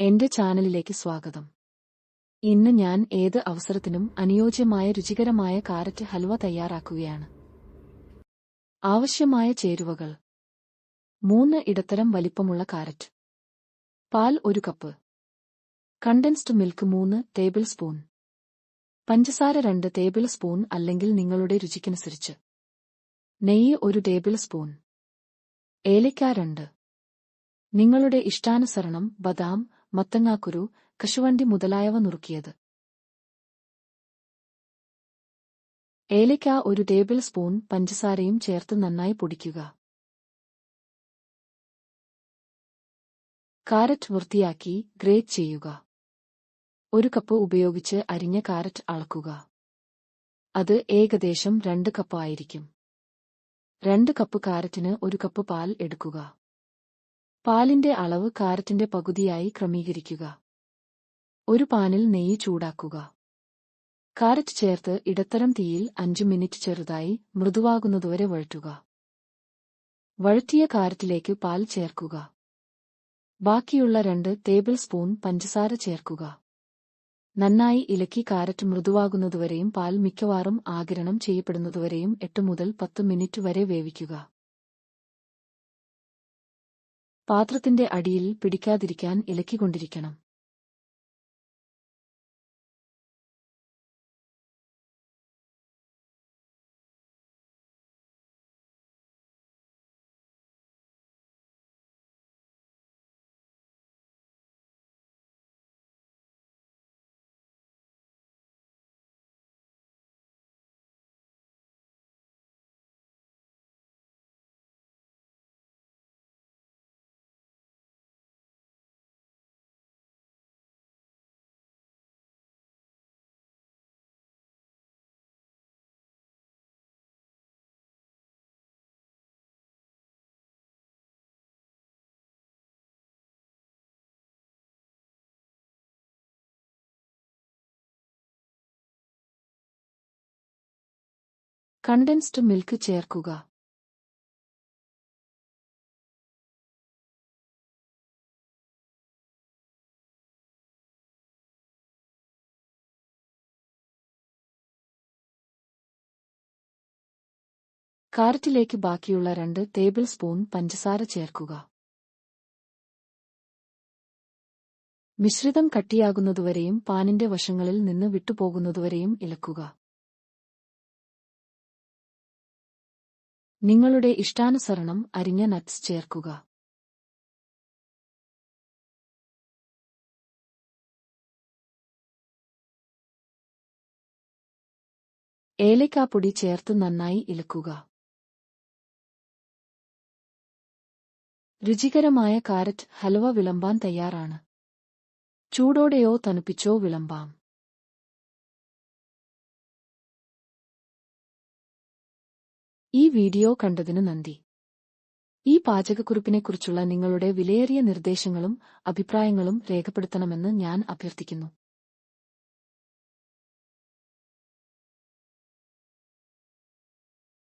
എന്റെ ചാനലിലേക്ക് സ്വാഗതം. ഇന്ന് ഞാൻ ഏത് അവസരത്തിനും അനുയോജ്യമായ രുചികരമായ കാരറ്റ് ഹൽവ തയ്യാറാക്കുകയാണ്. ആവശ്യമായ ചേരുവകൾ. മൂന്ന് ഇടത്തരം വലിപ്പമുള്ള കാരറ്റ്. പാൽ ഒരു കപ്പ്. കണ്ടൻസ്ഡ് മിൽക്ക് മൂന്ന് ടേബിൾ സ്പൂൺ. പഞ്ചസാര രണ്ട് ടേബിൾ സ്പൂൺ അല്ലെങ്കിൽ നിങ്ങളുടെ രുചിക്കനുസരിച്ച്. നെയ്യ് ഒരു ടേബിൾ സ്പൂൺ. ഏലക്ക രണ്ട്. നിങ്ങളുടെ ഇഷ്ടാനുസരണം ബദാം മത്തങ്ങാക്കുരു കശുവണ്ടി മുതലായവ നുറുക്കിയത്. ഏലയ്ക്ക ഒരു ടേബിൾ സ്പൂൺ പഞ്ചസാരയും ചേർത്ത് നന്നായി പൊടിക്കുക. കാരറ്റ് വൃത്തിയാക്കി ഗ്രേറ്റ് ചെയ്യുക. ഒരു കപ്പ് ഉപയോഗിച്ച് അരിഞ്ഞ കാരറ്റ് അളക്കുക. അത് ഏകദേശം രണ്ട് കപ്പ് ആയിരിക്കും. രണ്ട് കപ്പ് കാരറ്റിന് ഒരു കപ്പ് പാൽ എടുക്കുക. പാലിന്റെ അളവ് കാരറ്റിന്റെ പകുതിയായി ക്രമീകരിക്കുക. ഒരു പാനിൽ നെയ്യ് ചൂടാക്കുക. കാരറ്റ് ചേർത്ത് ഇടത്തരം തീയിൽ അഞ്ചു മിനിറ്റ് ചെറുതായി മൃദുവാകുന്നതുവരെ വഴറ്റുക. വഴറ്റിയ കാരറ്റിലേക്ക് പാൽ ചേർക്കുക. ബാക്കിയുള്ള രണ്ട് ടേബിൾ സ്പൂൺ പഞ്ചസാര ചേർക്കുക. നന്നായി ഇലക്കി കാരറ്റ് മൃദുവാകുന്നതുവരെയും പാൽ മിക്കവാറും ആകിരണം ചെയ്യപ്പെടുന്നതുവരെയും എട്ട് മുതൽ പത്ത് മിനിറ്റ് വരെ വേവിക്കുക. പാത്രത്തിന്റെ അടിയിൽ പിടിക്കാതിരിക്കാൻ ഇലക്കിക്കൊണ്ടിരിക്കണം കണ്ടൻസ്ഡ് മിൽക്ക് ചേർക്കുക. കാരറ്റിലേക്ക് ബാക്കിയുള്ള രണ്ട് ടേബിൾ സ്പൂൺ പഞ്ചസാര ചേർക്കുക. മിശ്രിതം കട്ടിയാകുന്നതുവരെയും പാനിന്റെ വശങ്ങളിൽ നിന്ന് വിട്ടുപോകുന്നതുവരെയും ഇളക്കുക. നിങ്ങളുടെ ഇഷ്ടാനുസരണം അരിഞ്ഞ നട്ട്സ് ചേർക്കുക. ഏലക്കാപ്പൊടി ചേർത്ത് നന്നായി ഇളക്കുക. രുചികരമായ കാരറ്റ് ഹൽവ വിളമ്പാൻ തയ്യാറാണ്. ചൂടോടെയോ തണുപ്പിച്ചോ വിളമ്പാം. ഈ വീഡിയോ കണ്ടതിന് നന്ദി. ഈ പാചകക്കുറിപ്പിനെക്കുറിച്ചുള്ള നിങ്ങളുടെ വിലയേറിയ നിർദ്ദേശങ്ങളും അഭിപ്രായങ്ങളും രേഖപ്പെടുത്തണമെന്ന് ഞാൻ അഭ്യർത്ഥിക്കുന്നു.